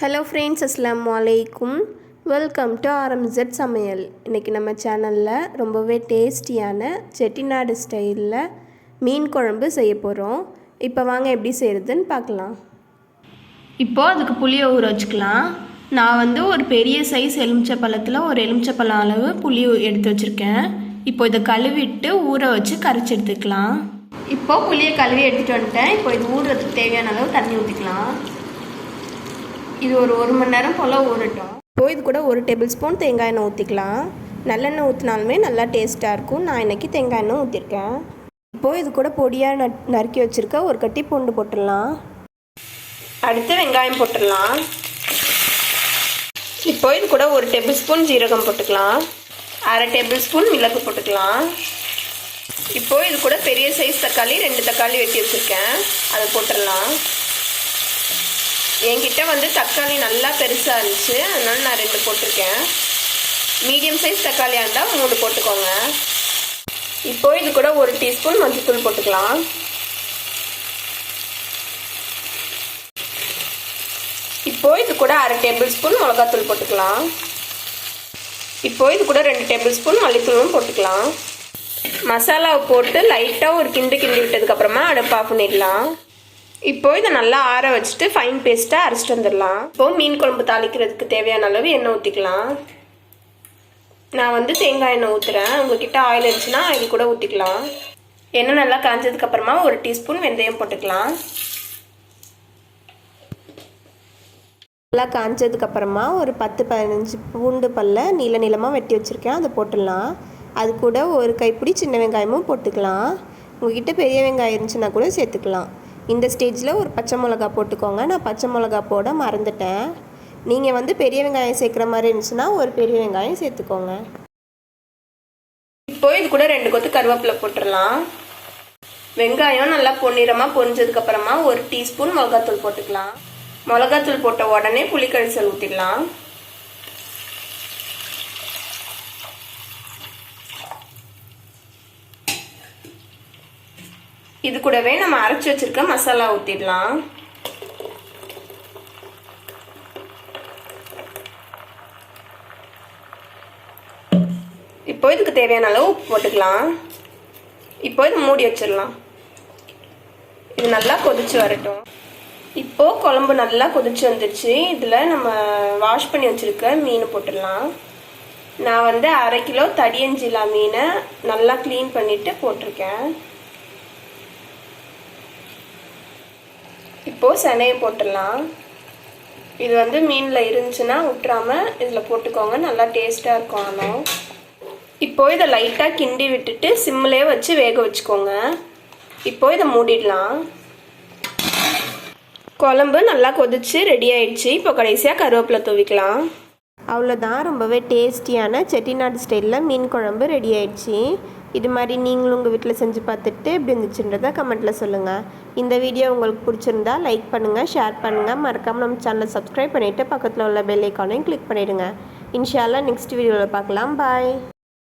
Hello friends அஸ்லாம் வலைக்கும் welcome to ஆர்எம்செட் சமையல் இன்றைக்கி நம்ம சேனலில் ரொம்பவே டேஸ்டியான செட்டிநாடு ஸ்டைலில் மீன் குழம்பு செய்ய போகிறோம் இப்போ வாங்க எப்படி செய்கிறதுன்னு பார்க்கலாம். இப்போது அதுக்கு புளியை ஊற வச்சுக்கலாம். நான் வந்து ஒரு பெரிய சைஸ் எலுமிச்சை பழத்தில் ஒரு எலுமிச்சை பழம் அளவு புளி எடுத்து வச்சுருக்கேன். இப்போ இதை கழுவிட்டு ஊற வச்சு கரைச்சி எடுத்துக்கலாம். இப்போது புளியை கழுவி எடுத்துகிட்டு வந்துட்டேன். இப்போ இது ஊறுறதுக்கு தேவையான அளவு தண்ணி ஊற்றிக்கலாம் இது ஒரு ஒரு மணி நேரம் போல் ஊறட்டும். இப்போ இது கூட ஒரு டேபிள் ஸ்பூன் தேங்காய் எண்ணெய் ஊற்றிக்கலாம் நல்லெண்ணெய் ஊற்றினாலுமே நல்லா டேஸ்ட்டாக இருக்கும். நான் இன்றைக்கி தேங்காய் எண்ணெய் ஊற்றிருக்கேன் இப்போது இது கூட பொடியாக ந நறுக்கி வச்சுருக்க ஒரு கட்டி பூண்டு போட்டுடலாம். அடுத்து வெங்காயம் போட்டுடலாம். இப்போ இது கூட ஒரு டேபிள் ஸ்பூன் ஜீரகம் போட்டுக்கலாம். அரை டேபிள் ஸ்பூன் மிளகு போட்டுக்கலாம். இப்போது இது கூட பெரிய சைஸ் தக்காளி ரெண்டு தக்காளி வெட்டி வச்சுருக்கேன். அதை போட்டுடலாம். என்கிட்ட வந்து தக்காளி நல்லா பெருசாக இருந்துச்சு. அதனால நான் ரெண்டு போட்டிருக்கேன். மீடியம் சைஸ் தக்காளியாக இருந்தால் மூணு போட்டுக்கோங்க. இப்போ இது கூட ஒரு டீஸ்பூன் மஞ்சத்தூள் போட்டுக்கலாம். இப்போ இது கூட அரை டேபிள் ஸ்பூன் மிளகாத்தூள் போட்டுக்கலாம். இப்போ இது கூட ரெண்டு டேபிள் ஸ்பூன் மல்லித்தூளும் போட்டுக்கலாம். மசாலாவை போட்டு லைட்டாக ஒரு கிண்டு கிண்டி விட்டதுக்கப்புறமா அடுப்பு ஆஃப் பண்ணிடலாம். இப்போ இதை நல்லா ஆற வச்சுட்டு ஃபைன் பேஸ்ட்டாக அரைச்சிட்டு வந்துடலாம். இப்போது மீன் குழம்பு தாளிக்கிறதுக்கு தேவையான அளவு எண்ணெய் ஊற்றிக்கலாம் நான் வந்து தேங்காய் எண்ணெய் ஊற்றுறேன் உங்ககிட்ட ஆயில் இருந்துச்சுன்னா ஆயில் கூட ஊற்றிக்கலாம் எண்ணெய் நல்லா காஞ்சதுக்கப்புறமா ஒரு டீஸ்பூன் வெந்தயம் போட்டுக்கலாம். நல்லா காஞ்சதுக்கப்புறமா ஒரு பத்து பதினஞ்சு பூண்டு பல்ல நீள நீளமாக வெட்டி வச்சுருக்கேன். அதை போட்டுடலாம். அது கூட ஒரு கைப்பிடி சின்ன வெங்காயமும் போட்டுக்கலாம். உங்ககிட்ட பெரிய வெங்காயம் இருந்துச்சுன்னா கூட சேர்த்துக்கலாம். இந்த ஸ்டேஜில் ஒரு பச்சை மிளகா போட்டுக்கோங்க. நான் பச்சை மிளகா போட மறந்துட்டேன். நீங்கள் வந்து பெரிய வெங்காயம் சேர்க்குற மாதிரி இருந்துச்சுன்னா ஒரு பெரிய வெங்காயம் சேர்த்துக்கோங்க. இப்போ இது கூட ரெண்டு கொத்து கருவேப்பிலை போட்டுடலாம். வெங்காயம் நல்லா பொன்னிறமாக பொரிஞ்சதுக்கப்புறமா ஒரு டீஸ்பூன் மிளகாத்தூள் போட்டுக்கலாம். மிளகாத்தூள் போட்ட உடனே புளிக்கரிசல் ஊற்றிடலாம் இது கூடவே நம்ம அரைச்சி வச்சிருக்க மசாலா ஊற்றிடலாம் இப்போ இதுக்கு தேவையான அளவு உப்பு போட்டுக்கலாம். இப்போ இது மூடி வச்சிடலாம். இது நல்லா கொதிச்சு வரட்டும். இப்போது குழம்பு நல்லா கொதிச்சு வந்துருச்சு. இதில் நம்ம வாஷ் பண்ணி வச்சுருக்க மீன் போட்டுடலாம். நான் வந்து அரை கிலோ தடியஞ்சிலா மீனை நல்லா க்ளீன் பண்ணிவிட்டு போட்டிருக்கேன். இப்போது செனையை போட்டுடலாம். இது வந்து மீனில் இருந்துச்சுன்னா விட்டுறாமல் இதில் போட்டுக்கோங்க. நல்லா டேஸ்ட்டாக இருக்கும் ஆனால் இப்போது இதை லைட்டாக கிண்டி விட்டுட்டு சிம்மிலே வச்சு வேக வச்சுக்கோங்க. இப்போது இதை மூடிடலாம். குழம்பு நல்லா கொதிச்சு ரெடி ஆயிடுச்சு. இப்போ கடைசியாக கருவேப்பிலை தூவிக்கலாம். அவ்வளோதான் ரொம்பவே டேஸ்டியான செட்டிநாடு ஸ்டைலில் மீன் குழம்பு ரெடி ஆயிடுச்சு. இது மாதிரி நீங்களும் உங்கள் வீட்டில் செஞ்சு பார்த்துட்டு எப்படி இருந்துச்சுன்றதை கமெண்ட்டில் சொல்லுங்கள் இந்த வீடியோ உங்களுக்கு பிடிச்சிருந்தா லைக் பண்ணுங்கள் ஷேர் பண்ணுங்கள் மறக்காமல் நம்ம சேனலை சப்ஸ்கிரைப் பண்ணிவிட்டு பக்கத்தில் உள்ள பெல் ஐக்கானையும் கிளிக் பண்ணிவிடுங்க இன்ஷால்லாம் நெக்ஸ்ட் வீடியோவில் பார்க்கலாம். பாய்